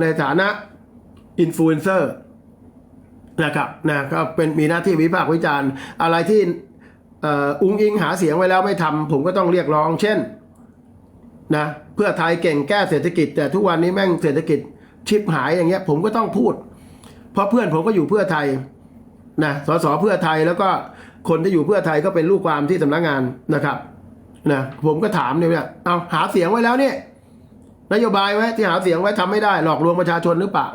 ในฐานะอินฟลูเอนเซอร์นะครับนะก็เป็นมีหน้าที่วิพากษ์วิจารณ์ อะไรที่เอ่ออุ้งอิงหาเสียงไว้แล้วไม่ทำผมก็ต้องเรียกร้อง เช่นนะเพื่อไทยเก่งแก้เศรษฐกิจ แต่ทุกวันนี้แม่งเศรษฐกิจชิบหายอย่างเงี้ย ผมก็ต้องพูด เพราะเพื่อนผมก็อยู่เพื่อไทยนะสสเพื่อไทยแล้วก็คนที่อยู่เพื่อไทยก็เป็นลูกความที่สำนักงานนะครับนะผมก็ถามเนี่ยเอาหาเสียงไว้แล้วเนี่ย นโยบายไว้ที่หาเสียงไว้ทำไม่ได้หลอกลวงประชาชนหรือเปล่า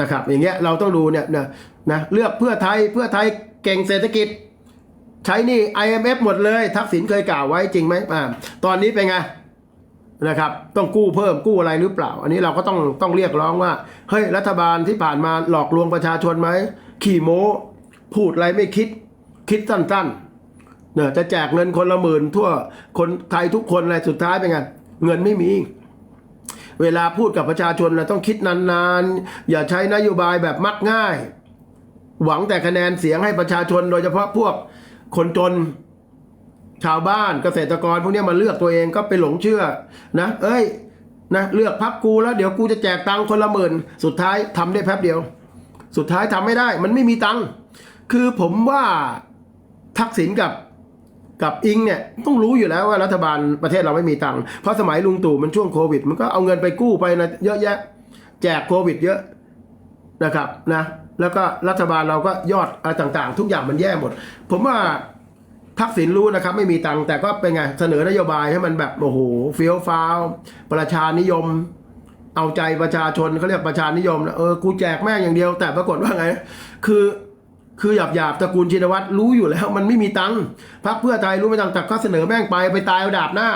นะครับ อย่างเงี้ยเราต้องดูเนี่ยนะนะเลือกเพื่อไทยเพื่อไทยเก่งเศรษฐกิจ ใช้นี่ IMF หมดเลย ทักษิณเคยกล่าวไว้จริงไหมอ่าตอนนี้เป็นไงนะครับ ต้องกู้เพิ่มกู้อะไรหรือเปล่า อันนี้เราก็ต้องต้องเรียกร้องว่าเฮ้ยรัฐบาลที่ผ่านมาหลอกลวงประชาชนไหมขี่โม้พูดอะไรไม่คิดคิดสั้นๆเนี่ยจะแจกเงินคนละหมื่นทั่วคนไทยทุกคนอะไรสุดท้ายเป็นไงเงินไม่มี เวลาพูดกับประชาชนนะต้องคิดนานๆ อย่าใช้นโยบายแบบมักง่าย หวังแต่คะแนนเสียงให้ประชาชน โดยเฉพาะพวกคนจนชาวบ้านเกษตรกรพวกนี้มาเลือกตัวเองก็ไปหลงเชื่อนะ เอ้ยนะเลือกพักกูแล้วเดี๋ยวกูจะแจกตังค์คนละหมื่น สุดท้ายทำได้แป๊บเดียว สุดท้ายทำไม่ได้ มันไม่มีตังค์คือผมว่าทักษิณกับ กับอิงเนี่ยต้องรู้อยู่แล้วว่ารัฐบาลประเทศเราไม่มีตังค์เพราะสมัยลุงตู่มันช่วงโควิด มันก็เอาเงินไปกู้ไปนะเยอะแยะ แจกโควิดเยอะนะครับนะแล้วก็รัฐบาลเราก็ยอดอะไรต่างๆ ทุกอย่างมันแย่หมด ผมว่าทักษิณรู้นะครับ ไม่มีตังค์แต่ก็เป็นไงเสนอนโยบายให้มันแบบโอ้โหเฟี้ยวฟ้าว ประชานิยม เอาใจประชาชนเขาเรียกประชานิยมนะเออกูแจกแม่งอย่างเดียว แต่ปรากฏว่าไง คือ คือหยาบหยาบตระกูลชินวัตรรู้อยู่แล้ว มันไม่มีตังค์พักเพื่อไทยรู้ไม่ตังค์แต่ก็เสนอแม่งไปไปตายเอาดาบหน้า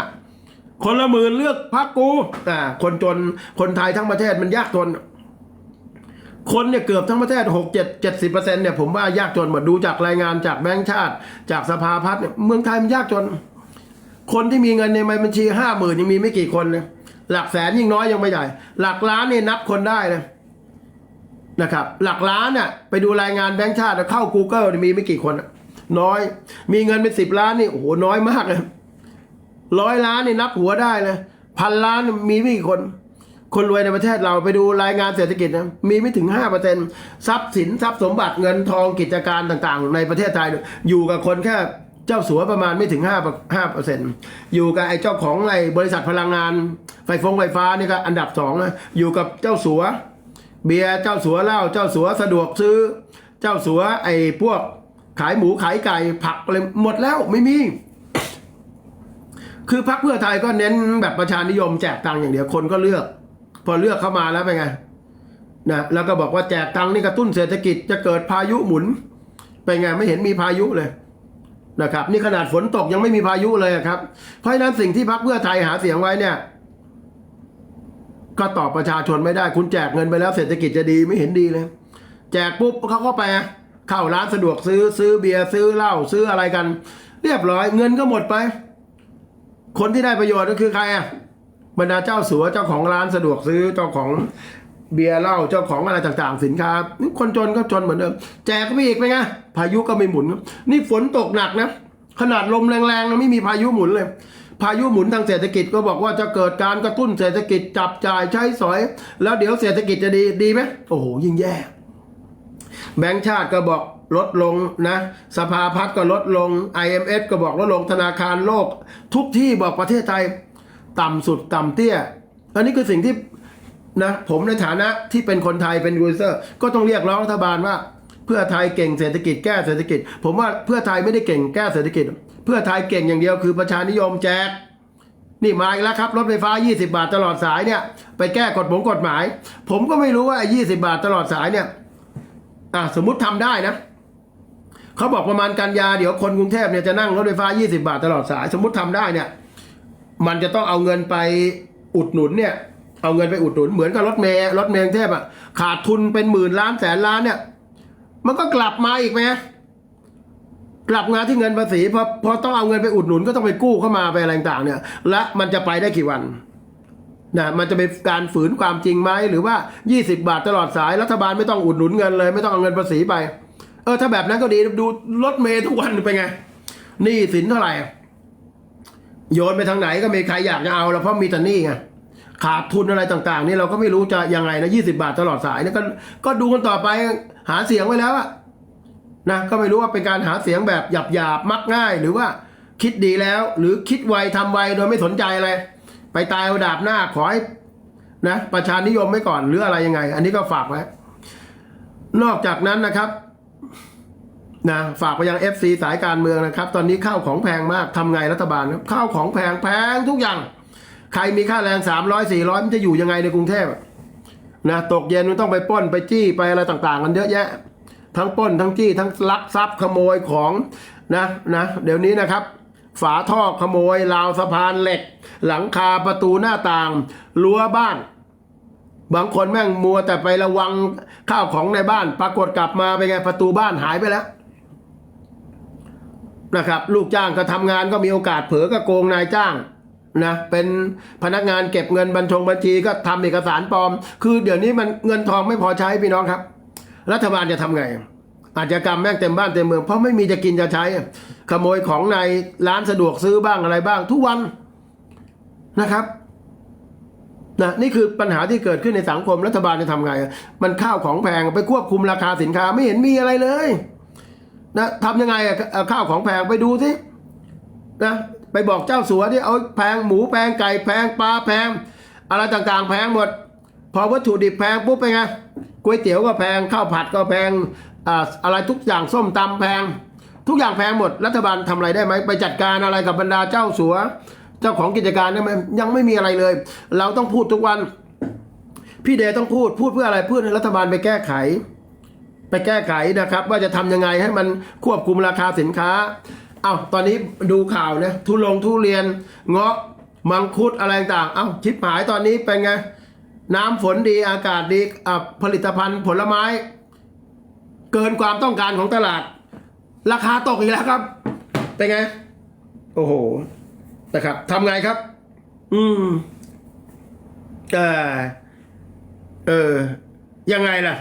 คนละหมื่นเลือกพักกูอ่าคนจนคนไทยทั้งประเทศมันยากจน คนเนี่ยเกือบทั้งประเทศหกเจ็ดเจ็ดสิบเปอร์เซ็นเนี่ยผมว่ายากจนหมดดูจากรายงานจากแบงก์ชาติ จากสภาพัฒน์เนี่ยเมืองไทยมันยากจน คนที่มีเงินในบัญชีห้าหมื่นยังมีไม่กี่คนเลยหลักแสนยิ่งน้อยยังไม่ใหญ่หลักล้านเนี่ยนับคนได้เลย นะครับ หลักล้านเนี่ยไปดูรายงานแบงก์ชาติเข้า Google เนี่ยมีไม่กี่คน น้อย มีเงินเป็นสิบล้านนี่โอ้โหน้อยมากเลยร้อยล้านนี่นับหัวได้เลยพันล้านมีไม่กี่คน คนรวยในประเทศเราไปดูรายงานเศรษฐกิจนะมีไม่ถึงห้าเปอร์เซ็นทรัพย์สินทรัพย์สมบัติเงินทองกิจการต่างๆ ในประเทศไทยอยู่กับคนแค่เจ้าสัวประมาณไม่ถึงห้าห้าเปอร์เซ็นต์อยู่กับไอ้เจ้าของไอ้บริษัทพลังงาน ไฟฟงไฟฟ้านี่ก็อันดับสองนะอยู่กับเจ้าสัว เบียร์เจ้าสัวเหล้าเจ้าสัวสะดวกซื้อ เจ้าสัวไอ้พวกขายหมูขายไก่ผักอะไรหมดแล้วไม่มี คือพรรคเพื่อไทยก็เน้นแบบประชานิยมแจกตังค์อย่างเดียวคนก็เลือก พอเลือกเข้ามาแล้วเป็นไงนะแล้วก็บอกว่าแจกตังค์นี่กระตุ้นเศรษฐกิจจะเกิดพายุหมุนเป็นไงไม่เห็นมีพายุเลยนะครับ นี่ขนาดฝนตกยังไม่มีพายุเลยอะครับ เพราะฉะนั้นสิ่งที่พรรคเพื่อไทยหาเสียงไว้เนี่ย ก็ตอบประชาชนไม่ได้ คุณแจกเงินไปแล้วเศรษฐกิจจะดีไม่เห็นดีเลย แจกปุ๊บเขาก็ไปเข้าร้านสะดวกซื้อซื้อเบียร์ซื้อเหล้าซื้ออะไรกัน เรียบร้อยเงินก็หมดไป คนที่ได้ประโยชน์ก็คือใครอะบรรดาเจ้าสัวเจ้าของร้านสะดวกซื้อเจ้าของเบียร์เหล้าเจ้าของอะไรต่างๆ สินค้าคนจนก็จนเหมือนเดิมแจกก็ไม่อีกไปไงพายุก็ไม่หมุน นี่ฝนตกหนักนะขนาดลมแรงๆนะไม่มีพายุหมุนเลย พายุหมุนทางเศรษฐกิจก็บอกว่าจะเกิดการกระตุ้นเศรษฐกิจจับจ่ายใช้สอย แล้วเดี๋ยวเศรษฐกิจจะดีดีไหมโอ้โหยิ่งแย่ แบงก์ชาติก็บอกลดลงนะ สภาพัฒน์ก็ลดลง IMF ก็บอกลดลงธนาคารโลก ทุกที่บอกประเทศไทย ต่ำสุดต่ำเตี้ย อันนี้คือสิ่งที่นะผมในฐานะที่เป็นคนไทยเป็นยูเซอร์ ก็ต้องเรียกร้องรัฐบาลว่า เพื่อไทยเก่งเศรษฐกิจแก้เศรษฐกิจ ผมว่าเพื่อไทยไม่ได้เก่งแก้เศรษฐกิจ เพื่อไทยเก่งอย่างเดียวคือประชานิยมแจก นี่มาอีกแล้วครับ รถไฟฟ้า 20 บาทตลอดสายเนี่ย ไปแก้กฎหมงกฎหมาย ผมก็ไม่รู้ว่า 20 บาทตลอดสายเนี่ยอะสมมุติทำได้นะเขาบอกประมาณกันยาเดี๋ยวคนกรุงเทพเนี่ยจะนั่งรถไฟฟ้า 20 บาทตลอดสาย สมมติทำได้เนี่ย มันจะต้องเอาเงินไปอุดหนุนเนี่ย เอาเงินไปอุดหนุนเหมือนกับรถเมล์รถเมล์กรุงเทพอะขาดทุนเป็นหมื่นล้านแสนล้านเนี่ย มันก็กลับมาอีกไหม กลับมาที่เงินภาษีพอพอต้องเอาเงินไปอุดหนุนก็ต้องไปกู้เข้ามาไปอะไรต่างเนี่ย และมันจะไปได้กี่วันนะมันจะเป็นการฝืนความจริงไหมหรือว่า 20 บาทตลอดสายรัฐบาลไม่ต้องอุดหนุนเงินเลย ไม่ต้องเอาเงินภาษีไป เออถ้าแบบนั้นก็ดีดูรถเมย์ทุกวันเป็นไงหนี้สินเท่าไหร่โยนไปทางไหนก็มีใครอยากจะเอาแล้วเพราะมีแต่หนี้ไงขาดทุนอะไรต่าง ๆ นี่เราก็ไม่รู้จะยังไงนะยี่สิบาทตลอดสายนี่ก็ก็ดูกันต่อไปหาเสียงไว้แล้วอะ นะก็ไม่รู้ว่าเป็นการหาเสียงแบบหยาบหยาบๆมักง่าย หรือว่าคิดดีแล้ว หรือคิดไวทำไวโดยไม่สนใจอะไรไปตายเอาดาบหน้าขอให้นะประชานิยมไว้ก่อนหรืออะไรยังไง อันนี้ก็ฝากไว้ นอกจากนั้นนะครับนะฝากไปยัง FC สายการเมืองนะครับ ตอนนี้ข้าวของแพงมากทำไงรัฐบาลครับข้าวของแพงแพงทุกอย่าง ใครมีค่าแรงสามร้อยสี่ร้อยมันจะอยู่ยังไงในกรุงเทพนะตกเย็นมันต้องไปป้นไปจี้ไปอะไรต่าง ๆ กันเยอะแยะ ทั้งป้นทั้งจี้ทั้งลักทรัพย์ขโมยของนะนะเดี๋ยวนี้นะครับ ฝาท่อขโมยราวสะพานเหล็ก หลังคาประตูหน้าต่างรั้วบ้าน บางคนแม่งมัวแต่ไประวังข้าวของในบ้าน ปรากฏกลับมาเป็นไงประตูบ้านหายไปแล้วนะครับลูกจ้างก็ทำงานก็มีโอกาสเผลอก็โกงนายจ้างนะเป็นพนักงานเก็บเงินบัญชงบัญชีก็ทำเอกสารปลอม คือเดี๋ยวนี้มันเงินทองไม่พอใช้พี่น้องครับ รัฐบาลจะทำไง อาชญากรรมแม่งเต็มบ้านเต็มเมือง เพราะไม่มีจะกินจะใช้ ขโมยของในร้านสะดวกซื้อบ้างอะไรบ้าง ทุกวันนะครับนะนี่คือปัญหาที่เกิดขึ้นในสังคมรัฐบาลจะทำไง มันข้าวของแพงไปควบคุมราคาสินค้าไม่เห็นมีอะไรเลยนะทำยังไงอะข้าวของแพงไปดูสินะไปบอกเจ้าสัวที่เอาแพงหมูแพงไก่แพงปลาแพง อะไรต่างๆ แพงหมด พอวัตถุดิบแพงปุ๊บเป็นไง ก๋วยเตี๋ยวก็แพงข้าวผัดก็แพงอ่าอะไรทุกอย่างส้มตำแพง ทุกอย่างแพงหมดรัฐบาลทำอะไรได้ไหมไปจัดการอะไรกับบรรดาเจ้าสัว เจ้าของกิจการได้ไหมยังไม่มีอะไรเลย เราต้องพูดทุกวัน พี่เดต้องพูดพูดเพื่ออะไรเพื่อให้รัฐบาลไปแก้ไข ไปแก้ไขนะครับ ว่าจะทำยังไงให้มันควบคุมราคาสินค้าเอา้าตอนนี้ดูข่าวนะทุลงทุเรียนเงาะมังคุดอะไรต่างเอา้าชิปหายตอนนี้เป็นไง น้ำฝนดีอากาศดีผลิตภัณฑ์ผลไม้ เกินความต้องการของตลาด ราคาตกอีกแล้วครับ เป็นไง โอ้โหนะครับทำไงครับ อืมเออเออ ยังไงล่ะ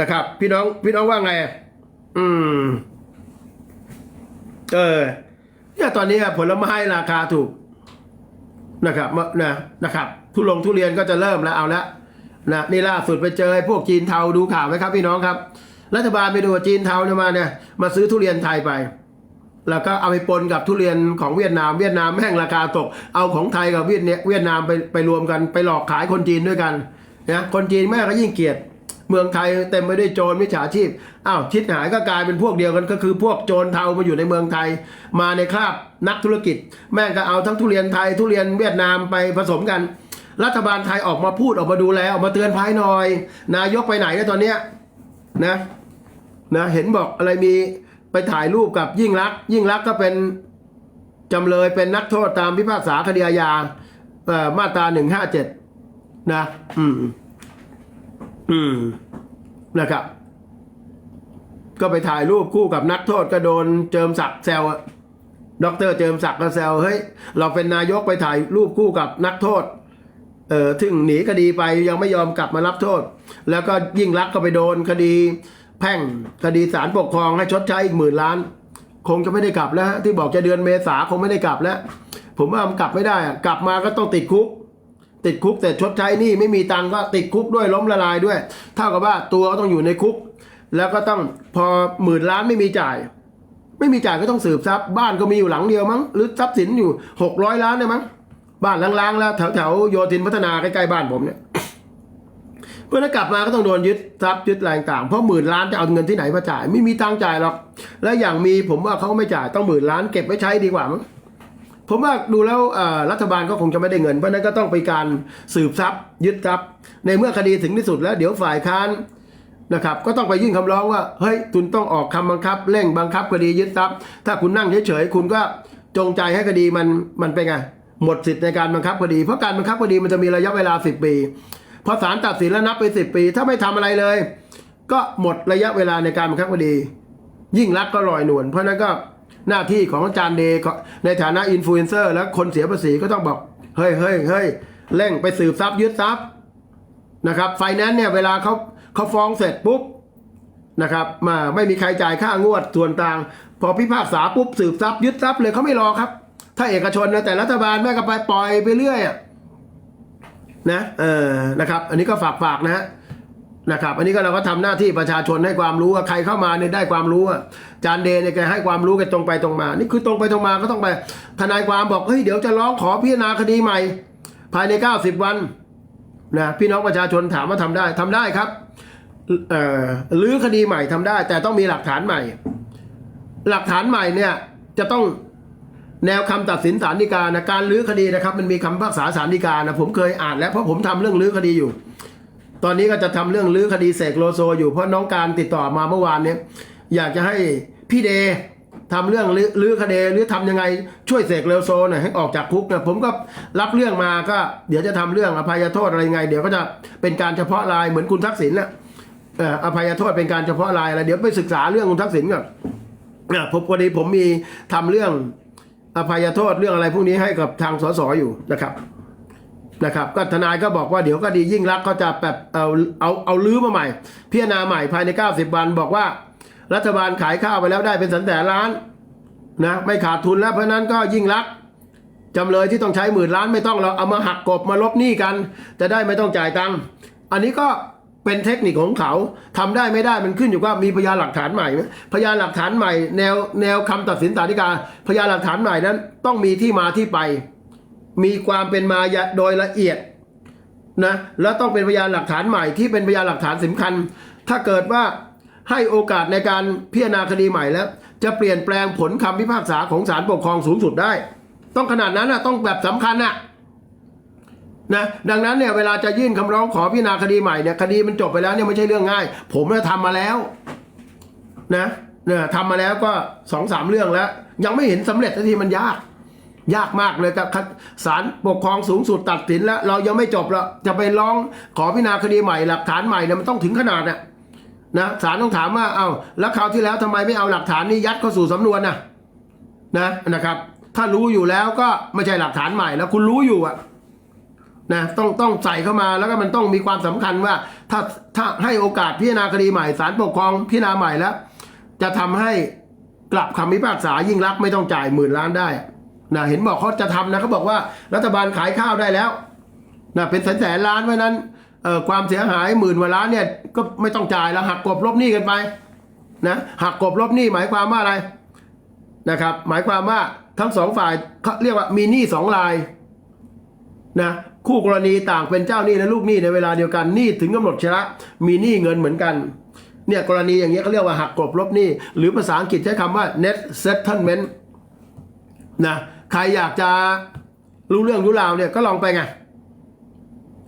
นะครับ พี่น้อง พี่น้องว่าไง อืม เออเนี่ยตอนนี้ผลไม้ราคาถูกนะครับนะนะครับ ทุลงทุเรียนก็จะเริ่มแล้วเอาละนะนี่ล่าสุดไปเจอพวกจีนเทาดูข่าวไหมครับพี่น้องครับ รัฐบาลไปดูจีนเทาเนี่ยมาเนี่ยมาซื้อทุเรียนไทยไป แล้วก็เอาไปปนกับทุเรียนของเวียดนาม เวียดนามแม่งราคาตก เอาของไทยกับเวียดเนี่ยเวียดนามไปไปรวมกันไปหลอกขายคนจีนด้วยกันนะคนจีนแม่งก็ยิ่งเกลียดเมืองไทยเต็มไปด้วยโจรมิจฉาชีพ อ้าวชิดหายก็กลายเป็นพวกเดียวกันก็คือพวกโจรเทามาอยู่ในเมืองไทย มาในคราบนักธุรกิจ แม่งก็เอาทั้งทุเรียนไทยทุเรียนเวียดนามไปผสมกัน รัฐบาลไทยออกมาพูดออกมาดูแลออกมาเตือนภัยหน่อย นายกไปไหนนะตอนเนี้ยนะนะเห็นบอกอะไรมีไปถ่ายรูปกับยิ่งรัก ยิ่งรักก็เป็นจำเลยเป็นนักโทษตามพิพากษาคดีอาญาเอ่อมาตราหนึ่งห้าเจ็ดนะ อืม อืมนะครับ ก็ไปถ่ายรูปคู่กับนักโทษก็โดนเจิมศักดิ์แซวอะดอกเตอร์เจิมศักดิ์ก็แซวเฮ้ย เราเป็นนายกไปถ่ายรูปคู่กับนักโทษ เออถึงหนีคดีไปยังไม่ยอมกลับมารับโทษ แล้วก็ยิ่งรักก็ไปโดนคดีแพ่งคดีศาลปกครองให้ชดใช้อีกหมื่นล้าน คงจะไม่ได้กลับแล้วที่บอกจะเดือนเมษาคงไม่ได้กลับแล้ว ผมว่ามันกลับไม่ได้กลับมาก็ต้องติดคุก ติดคุกแต่ชดใช้นี่ไม่มีตังก็ติดคุกด้วยล้มละลายด้วย เท่ากับว่าตัวก็ต้องอยู่ในคุก แล้วก็ต้องพอหมื่นล้านไม่มีจ่าย ไม่มีจ่ายก็ต้องสืบทรัพย์บ้านก็มีอยู่หลังเดียวมั้งหรือทรัพย์สินอยู่หกร้อยล้านเนี่ยมั้ง บ้านล้างๆแล้วแถวแถวๆโยธินพัฒนาใกล้ๆบ้านผมเนี่ยเพื่อนกลับมาก็ต้องโดนยึดทรัพย์ยึดอะไรต่างเพราะหมื่นล้านจะเอาเงินที่ไหนมาจ่าย ไม่มีตังค์จ่ายหรอก แล้วอย่างมีผมว่าเขาไม่จ่ายต้องหมื่นล้านเก็บไว้ใช้ดีกว่ามั้งผมว่าดูแล้วรัฐบาลก็คงจะไม่ได้เงินเพราะฉะนั้นก็ต้องไปการสืบทรัพย์ ยึดทรัพย์ ในเมื่อคดีถึงที่สุดแล้วเดี๋ยวฝ่ายค้านนะครับก็ต้องไปยื่นคำร้องว่าเฮ้ยคุณต้องออกคำบังคับเร่งบังคับคดียึดทรัพย์ ถ้าคุณนั่งเฉยๆคุณก็จงใจให้คดีมันมันเป็นไง หมดสิทธิ์ในการบังคับคดี เพราะการบังคับคดีมันจะมีระยะเวลา 10 ปีพอศาลตัดสินแล้วนับไป 10 ปี ถ้าไม่ทำอะไรเลย ก็หมดระยะเวลาในการบังคับคดี ยิ่งรักก็ลอยนวลเพราะนั้นก็หน้าที่ของอาจารย์เดในฐานะอินฟลูเอนเซอร์และคนเสียภาษีก็ต้องบอก เฮ้ยเฮ้ยเฮ้ยเร่งไปสืบทรัพย์ยึดทรัพย์นะครับไฟแนนซ์เนี่ยเวลาเขาเขาฟ้องเสร็จปุ๊บนะครับมาไม่มีใครจ่ายค่างวดส่วนต่าง พอพิพากษาปุ๊บสืบทรัพย์ยึดทรัพย์เลยเขาไม่รอครับ ถ้าเอกชนนะแต่รัฐบาลแม่ก็ไปปล่อยไปเรื่อยอะนะเออนะครับ อันนี้ก็ฝากฝากนะฮะนะครับ อันนี้ก็เราก็ทำหน้าที่ประชาชนให้ความรู้ว่าใครเข้ามาเนี่ยได้ความรู้อะจานเดย์เนี่ยแกให้ความรู้แกตรงไปตรงมา นี่คือตรงไปตรงมาก็ต้องไปทนายความบอกเฮ้ยเดี๋ยวจะร้องขอพิจารณาคดีใหม่ ภายใน 90 วันนะพี่น้องประชาชนถามว่าทำได้ทำได้ครับเอ่อลื้อคดีใหม่ทำได้ แต่ต้องมีหลักฐานใหม่ หลักฐานใหม่เนี่ยจะต้อง แนวคำตัดสินศาลฎีกานะการลื้อคดีนะครับมันมีคำพิพากษาศาลฎีกานะผมเคยอ่านแล้วเพราะผมทำเรื่องลื้อคดีอยู่ ตอนนี้ก็จะทำเรื่องลื้อคดีเสกโลโซอยู่เพราะน้องการติดต่อมาเมื่อวานเนี้ยอยากจะให้พี่เดทำเรื่องลื้อล้อคดีหรือทำยังไงช่วยเสกโลโซหน่อยให้ออกจากคุกนะผมก็รับเรื่องมาก็ เดี๋ยวจะทำเรื่องอภัยโทษอะไรยังไง เดี๋ยวก็จะเป็นการเฉพาะรายเหมือนคุณทักษิณนะอภัยโทษเป็นการเฉพาะรายอะไรเดี๋ยวไปศึกษาเรื่องคุณทักษิณก่อนผมพอดีผมมีทำเรื่อง อภัยโทษเรื่องอะไรพวกนี้ให้กับทางสสอยู่นะครับนะครับ ก็ทนายก็บอกว่าเดี๋ยวก็ดียิ่งรักษณ์ก็จะแบบเอาเอาเอาลื้อมาใหม่ พิจารณาใหม่ภายใน 90 วันบอกว่า รัฐบาลขายข้าวไปแล้วได้เป็นแสนแสนล้านนะไม่ขาดทุนแล้วเพราะนั้นก็ยิ่งรักจำเลยที่ต้องใช้หมื่นล้านไม่ต้องเราเอามาหักกบมาลบหนี้กัน จะได้ไม่ต้องจ่ายตังค์อันนี้ก็ เป็นเทคนิคของเขาทำได้ไม่ได้มันขึ้นอยู่ว่ามีพยานหลักฐานใหม่ไหมพยานหลักฐานใหม่ แนวแนวคำตัดสินศาลฎีกา พยานหลักฐานใหม่นั้น ต้องมีที่มาที่ไป มีความเป็นมาโดยละเอียดนะแล้วต้องเป็นพยานหลักฐานใหม่ที่เป็นพยานหลักฐานสำคัญ ถ้าเกิดว่าให้โอกาสในการพิจารณาคดีใหม่แล้ว จะเปลี่ยนแปลงผลคำพิพากษาของศาลปกครองสูงสุดได้ ต้องขนาดนั้นนะต้องแบบสำคัญนะ นะดังนั้นเนี่ยเวลาจะยื่นคำร้องขอพิจารณาคดีใหม่เนี่ยคดีมันจบไปแล้วเนี่ยไม่ใช่เรื่องง่าย ผมเนี่ยทำมาแล้วนะเนี่ยทำมาแล้วก็สองสามเรื่องแล้ว ยังไม่เห็นสำเร็จสักทีมันยาก ยากมากเลยกับศาลปกครองสูงสุดตัดสินแล้ว เรายังไม่จบแล้วจะไปร้องขอพิจารณาคดีใหม่หลักฐานใหม่เนี่ยมันต้องถึงขนาดน่ะนะศาลต้องถามว่าเอา้าแล้วคราวที่แล้วทำไมไม่เอาหลักฐานนี้ยัดเข้าสู่สำนวนน่ะนะนะครับ ถ้ารู้อยู่แล้วก็ไม่ใช่หลักฐานใหม่แล้วคุณรู้อยู่อะ นะต้องต้องใส่เข้ามาแล้วก็มันต้องมีความสำคัญว่า ถ้าถ้าให้โอกาสพิจารณาคดีใหม่ศาลปกครองพิจารณาใหม่แล้ว จะทำให้กลับคำพิพากษายิ่งรักไม่ต้องจ่ายหมื่นล้านได้นะเห็นบอกเขาจะทำนะเขาบอกว่ารัฐบาลขายข้าวได้แล้วนะเป็นแสนแสนล้านเพราะนั้นเอ่อความเสียหายหมื่นกว่าล้านเนี่ยก็ไม่ต้องจ่ายแล้วหักกบลบหนี้กันไปนะหักกบลบหนี้หมายความว่าอะไรนะครับ หมายความว่าทั้งสองฝ่ายเขาเรียกว่ามีหนี้สองราย นะคู่กรณีต่างเป็นเจ้าหนี้และลูกหนี้ในเวลาเดียวกันหนี้ถึงกำหนดชำระมีหนี้เงินเหมือนกันเนี่ยกรณีอย่างเงี้ยเขาเรียกว่าหักกลบลบหนี้ หรือภาษาอังกฤษใช้คำว่า net settlement นะใครอยากจะรู้เรื่องรู้ราวเนี่ยก็ลองไปไง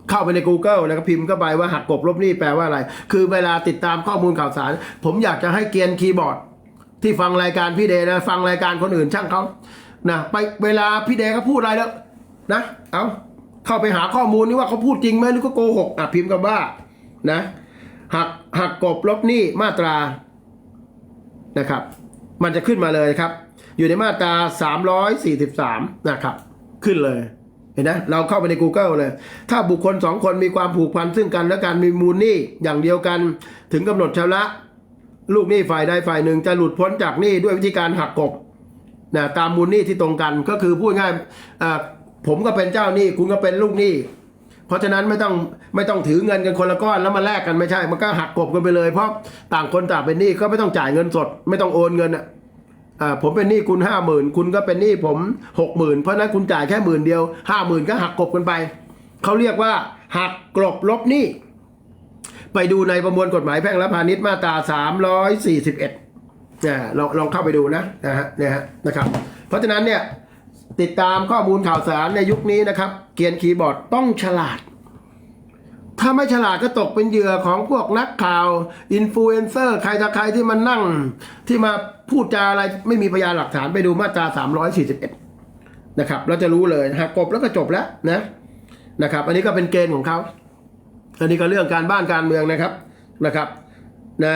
เข้าไปใน Google แล้วก็พิมพ์เข้าไปว่าหักกลบลบหนี้แปลว่าอะไร คือเวลาติดตามข้อมูลข่าวสาร ผมอยากจะให้เกียนคีย์บอร์ด ที่ฟังรายการพี่เดนะฟังรายการคนอื่นช่างเขานะไปเวลาพี่เดย์เขาพูดอะไรแล้วนะเอ้า เข้าไปหาข้อมูลนี่ว่าเขาพูดจริงไหมหรือก็โกหกอะพิมพ์กันว่านะหักหักกบลบหนี้มาตรานะครับ มันจะขึ้นมาเลยครับ อยู่ในมาตรา 343 นะครับ ขึ้นเลยเห็นไหมเราเข้าไปใน Google เลย ถ้าบุคคลสองคนมีความผูกพันซึ่งกันและการมีมูลหนี้อย่างเดียวกันถึงกำหนดชำระ ลูกหนี้ฝ่ายใดฝ่ายหนึ่งจะหลุดพ้นจากหนี้ด้วยวิธีการหักกบนะตามมูลหนี้ที่ตรงกันก็คือพูดง่ายอ่า ผมก็เป็นเจ้าหนี้คุณก็เป็นลูกหนี้ เพราะฉะนั้นไม่ต้องไม่ต้องถือเงินกันคนละก้อนแล้วมาแลกกันไม่ใช่ มันก็หักกบกันไปเลย เพราะต่างคนต่างเป็นหนี้ก็ไม่ต้องจ่ายเงินสด ไม่ต้องโอนเงินอะอ่าผมเป็นหนี้คุณห้าหมื่นคุณก็เป็นหนี้ผมหกหมื่นเพราะฉะนั้นคุณจ่ายแค่หมื่นเดียวห้าหมื่นก็หักกบกันไปเขาเรียกว่า หักกลบลบหนี้ไปดูในประมวลกฎหมายแพ่งและพาณิชย์มาตราสามร้อยสี่สิบเอ็ดเนี่ยลองลองเข้าไปดูนะนะฮะเนี่ยฮะนะครับ เพราะฉะนั้นเนี่ย ติดตามข้อมูลข่าวสารในยุคนี้นะครับเกียนคีย์บอร์ดต้องฉลาด ถ้าไม่ฉลาดก็ตกเป็นเหยื่อของพวกนักข่าวอินฟลูเอนเซอร์ใครต่อใครที่มันนั่ง ที่มาพูดจาอะไรไม่มีพยานหลักฐานไปดูมาตรา 341 นะครับเราจะรู้เลยหักกบแล้วก็จบแล้วนะนะครับ อันนี้ก็เป็นเกณฑ์ของเขาอันนี้ก็เรื่องการบ้านการเมืองนะครับนะครับนะ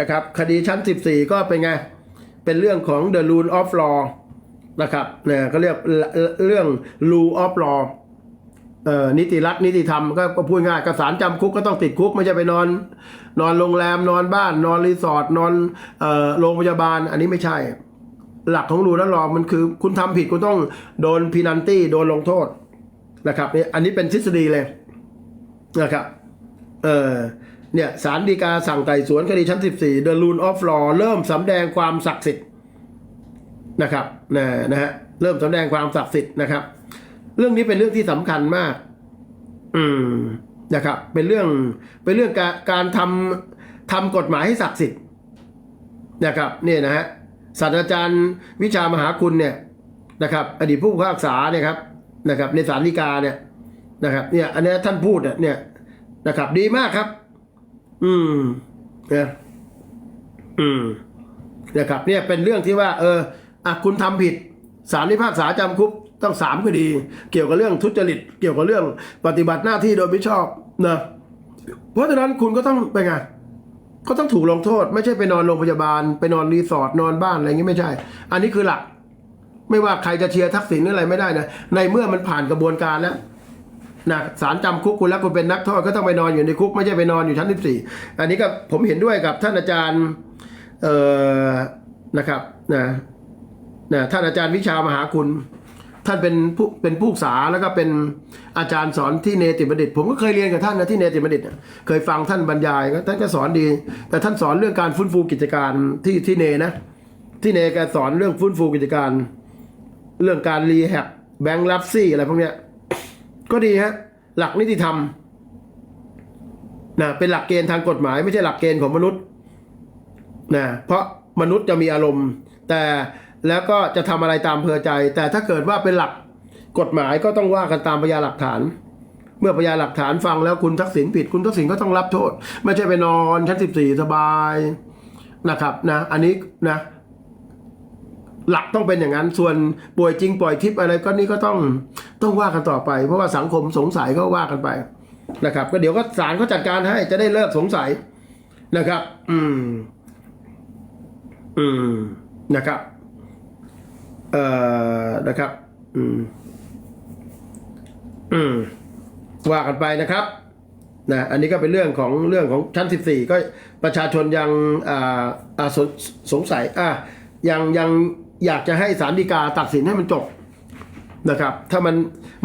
นะครับ คดีชั้น 14 ก็เป็นไง เป็นเรื่องของ the rule of law นะครับเนี่ยเขาเรียกเรื่อง rule of law เอ่อนิติรัฐนิติธรรมก็พูดง่ายกสารจำคุกก็ต้องติดคุกไม่ใช่ไปนอน นอนโรงแรมนอนบ้าน นอนรีสอร์ทนอนเอ่อโรงพยาบาล อันนี้ไม่ใช่ หลักของรูและรอมันคือ คุณทำผิดคุณต้องโดนพีนันตี้โดนลงโทษนะครับนี่อันนี้เป็นทฤษฎีเลยนะครับเออเนี่ยสารดีกาสั่งไต่สวนคดีชั้น 14 The Rule of Law เริ่มสำแดงความศักดิ์สิทธิ์ นะครับนะนะฮะเริ่มสดงความศักดิ์สิทธิ์นะครับ เรื่องนี้เป็นเรื่องที่สำคัญมาก อืมนะครับ เป็นเรื่องเป็นเรื่องการการทำทำกฎหมายให้ศักดิ์สิทธิ์นะครับเนี่ยนะฮะศาสตราจารย์วิชามหาคุณเนี่ยนะครับ อดีตผู้พิพากษาเนี่ยครับนะครับ ในศาลฎีกาเนี่ยนะครับ เนี่ย อันนี้ท่านพูดเนี่ยเนี่ยนะครับ ดีมากครับ อืมเนี่ยอืมนะครับ เนี่ยเป็นเรื่องที่ว่า เออ อะคุณทำผิดศาลพิพากษาจำคุกต้องสามคดี เกี่ยวกับเรื่องทุจริต เกี่ยวกับเรื่องปฏิบัติหน้าที่โดยไม่ชอบนะเพราะฉะนั้นคุณก็ต้องไปไงก็ต้องถูกลงโทษ ไม่ใช่ไปนอนโรงพยาบาล ไปนอนรีสอร์ทนอนบ้านอะไรอย่างนี้ไม่ใช่ อันนี้คือหลัก ไม่ว่าใครจะเชียร์ทักษิณหรืออะไรไม่ได้นะในเมื่อมันผ่านกระบวนการแล้วนะศาลจำคุกคุณแล้วคุณเป็นนักโทษก็ต้องไปนอนอยู่ในคุก ไม่ใช่ไปนอนอยู่ชั้นที่สี่อันนี้ก็ผมเห็นด้วยกับท่านอาจารย์เอ่อนะครับนะ นะท่านอาจารย์วิชามหาคุณ ท่านเป็นผู้เป็นผู้ศึกษาแล้วก็เป็นอาจารย์สอนที่เนติบัณฑิต ผมก็เคยเรียนกับท่านนะที่เนติบัณฑิตเคยฟังท่านบรรยายก็ท่านก็สอนดี แต่ท่านสอนเรื่องการฟื้นฟูกิจการที่ที่เนนะ ที่เนแกสอนเรื่องฟื้นฟูกิจการ เรื่องการรีแฮบแบงค์รับซี่อะไรพวกเนี้ยก็ดีฮะหลักนิติธรรมนะเป็นหลักเกณฑ์ทางกฎหมาย ไม่ใช่หลักเกณฑ์ของมนุษย์นะเพราะมนุษย์จะมีอารมณ์ แต่ แล้วก็จะทำอะไรตามเพอใจ แต่ถ้าเกิดว่าเป็นหลักกฎหมายก็ต้องว่ากันตามพยานหลักฐาน เมื่อพยานหลักฐานฟังแล้วคุณทักษิณผิด คุณทักษิณก็ต้องรับโทษ ไม่ใช่ไปนอนชั้นสิบสี่สบายนะครับนะ อันนี้นะ หลักต้องเป็นอย่างนั้น ส่วนป่วยจริงปล่อยทิปอะไรก็นี่ก็ต้องต้องว่ากันต่อไป เพราะว่าสังคมสงสัยก็ว่ากันไปนะครับ ก็เดี๋ยวก็ศาลเขาจัดการให้จะได้เลิกสงสัยนะครับ อืม อืมนะครับ เอ่อนะครับ อืม อืม ว่ากันไปนะครับนะอันนี้ก็เป็นเรื่องของเรื่องของชั้น 14 ก็ประชาชนยังอ่าอ่าสงสงสัยอะยังยังอยากจะให้ศาลฎีกาตัดสินให้มันจบนะครับ ถ้ามัน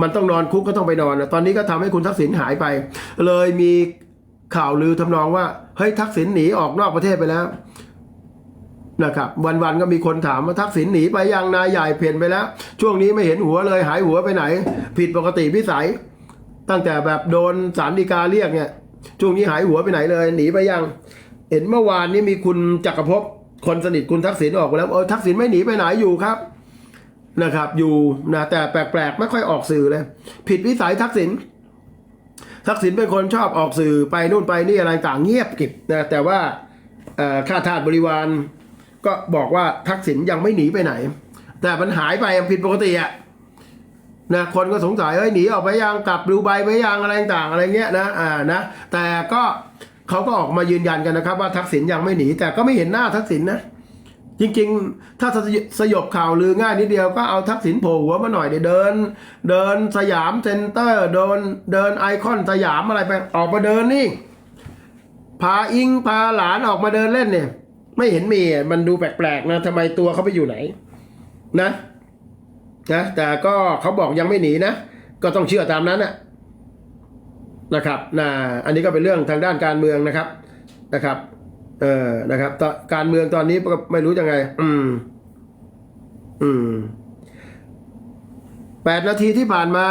มันต้องนอนคุกก็ต้องไปนอนนะตอนนี้ก็ทำให้คุณทักษิณหายไป เลยมีข่าวลือทำนองว่าเฮ้ยทักษิณหนีออกนอกประเทศไปแล้ว นะครับวันๆก็มีคนถามว่าทักษิณหนีไปยังนายใหญ่เพ่นไปแล้ว ช่วงนี้ไม่เห็นหัวเลยหายหัวไปไหน ผิดปกติพิสัย ตั้งแต่แบบโดนสารดีกาเรียกเนี่ยช่วงนี้หายหัวไปไหนเลย หนีไปยัง เห็นเมื่อวานนี้มีคุณจักรภพคนสนิทคุณทักษิณออกไปแล้วเออทักษิณไม่หนีไปไหนอยู่ครับนะครับอยู่นะแต่แปลกๆ ไม่ค่อยออกสื่อเลย ผิดวิสัยทักษิณทักษิณเป็นคนชอบออกสื่อไปนู่นไปนี่อะไรต่างเงียบกิบนะแต่ว่าเอ่อข้าทาสบริวาร ก็บอกว่าทักษิณยังไม่หนีไปไหน แต่มันหายไปมันผิดปกติอะนะคนก็สงสัยเอ้ยหนีออกไปยังกลับดูไบไปยังอะไรต่างอะไรเงี้ยนะอ่านะ แต่ก็เขาก็ออกมายืนยันกันนะครับ ว่าทักษิณยังไม่หนี แต่ก็ไม่เห็นหน้าทักษิณนะ จริงๆ ถ้าสยบข่าวลือง่ายนิดเดียวก็เอาทักษิณโผล่หัวมาหน่อยเดี๋ยวเดิน เดินสยามเซ็นเตอร์เดินเดินไอคอนสยามอะไรไปออกมาเดินนี่พาอิงพาหลานออกมาเดินเล่นเนี่ย ไม่เห็นมีมันดูแปลกๆนะทำไมตัวเขาไปอยู่ไหน นะนะแต่ก็เขาบอกยังไม่หนีนะ ก็ต้องเชื่อตามนั้นนะนะครับนะอันนี้ก็เป็นเรื่องทางด้านการเมืองนะครับนะครับ เออนะครับการเมืองตอนนี้ก็ไม่รู้ยังไง อืม อืมแปดนาทีที่ผ่านมา